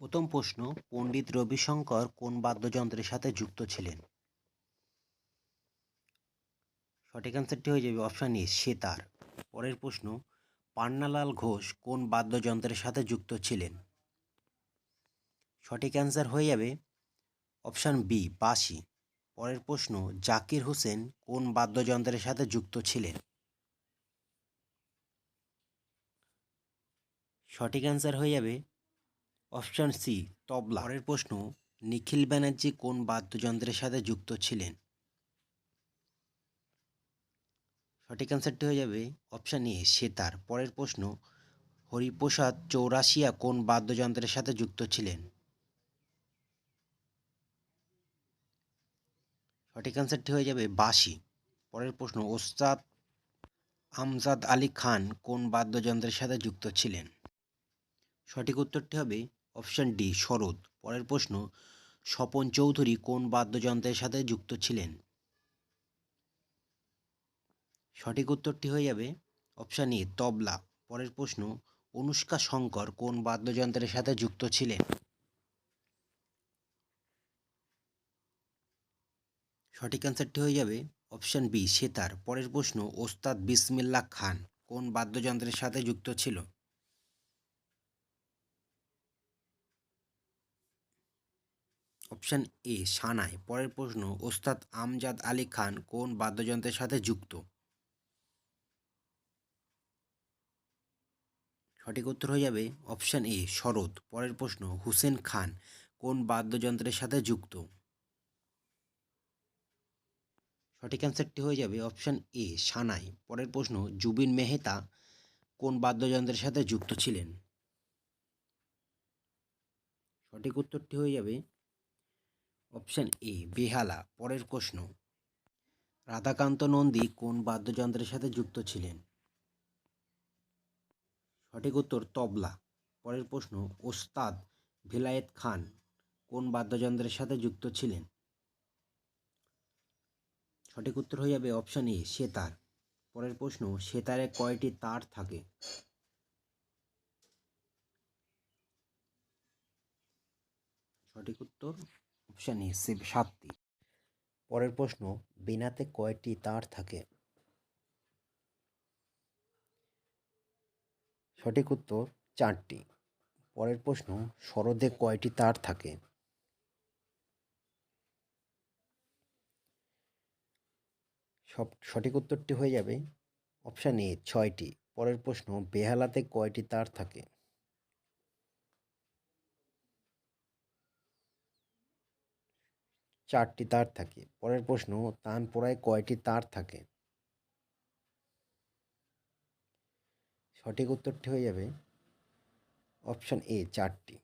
প্রথম প্রশ্ন, পণ্ডিত রবিশঙ্কর কোন বাদ্যযন্ত্রের সাথে যুক্ত ছিলেন? সঠিক অ্যান্সারটি হয়ে যাবে অপশান এ সেতার পরের প্রশ্ন, পান্নালাল ঘোষ কোন বাদ্যযন্ত্রের সাথে যুক্ত ছিলেন? সঠিক অ্যান্সার হয়ে যাবে অপশান বি বাঁশি। পরের প্রশ্ন, জাকির হোসেন কোন বাদ্যযন্ত্রের সাথে যুক্ত ছিলেন? সঠিক অ্যান্সার হয়ে যাবে অপশান সি, তবলা। পরের প্রশ্ন, নিখিল ব্যানার্জি কোন বাদ্যযন্ত্রের সাথে যুক্ত ছিলেন? সঠিক অ্যান্সারটি হয়ে যাবে অপশান এ, সেতার। পরের প্রশ্ন, হরিপ্রসাদ চৌরাশিয়া কোন বাদ্যযন্ত্রের সাথে যুক্ত ছিলেন? সঠিক অ্যান্সারটি হয়ে যাবে বাঁশি। পরের প্রশ্ন, ওস্তাদ আমজাদ আলী খান কোন বাদ্যযন্ত্রের সাথে যুক্ত ছিলেন? সঠিক উত্তরটি হবে অপশান ডি, শরৎ। পরের প্রশ্ন, স্বপন চৌধুরী কোন বাদ্যযন্ত্রের সাথে যুক্ত ছিলেন? সঠিক উত্তরটি হয়ে যাবে অপশান এ, তবলা। পরের প্রশ্ন, অনুষ্কা শঙ্কর কোন বাদ্যযন্ত্রের সাথে যুক্ত ছিলেন? সঠিক অ্যান্সারটি হয়ে যাবে অপশান বি, সেতার। পরের প্রশ্ন, ওস্তাদ বিসমিল্লাহ খান কোন বাদ্যযন্ত্রের সাথে যুক্ত ছিল? অপশান এ, সানাই। পরের প্রশ্ন, ওস্তাদ আমজাদ আলী খান কোন বাদ্যযন্ত্রের সাথে যুক্ত? সঠিক উত্তর হয়ে যাবে অপশান এ, শরৎ। পরের প্রশ্ন, হুসেন খান কোন বাদ্যযন্ত্রের সাথে যুক্ত? সঠিক অ্যান্সারটি হয়ে যাবে অপশান এ, সানাই। পরের প্রশ্ন, জুবিন মেহতা কোন বাদ্যযন্ত্রের সাথে যুক্ত ছিলেন? সঠিক উত্তরটি হয়ে যাবে অপশান এ, বেহালা, পরের প্রশ্ন। রাধাকান্ত নন্দী কোন বাদ্যযন্ত্রের সাথে যুক্ত ছিলেন? সঠিক উত্তর, তবলা। পরের প্রশ্ন, ওস্তাদ ভিলায়েত খান কোন বাদ্যযন্ত্রের সাথে যুক্ত ছিলেন? সঠিক উত্তর হয়ে যাবে অপশান এ, সেতার। পরের প্রশ্ন, সেতারে কয়টি তার থাকে? সঠিক উত্তর অপশান এ সাতটি। পরের প্রশ্ন, বিনাতে কয়টি তার থাকে? সঠিক উত্তর, চারটি। পরের প্রশ্ন সরদে কয়টি তার থাকে? সব সঠিক উত্তরটি হয়ে যাবে। অপশান এ, ছয়টি। পরের প্রশ্ন, বেহালাতে কয়টি তার থাকে? চারটি তার থাকে। পরের প্রশ্ন তানপোড়ায় কয়টি তার থাকে? সঠিক উত্তরটি হয়ে যাবে অপশান এ, চারটি।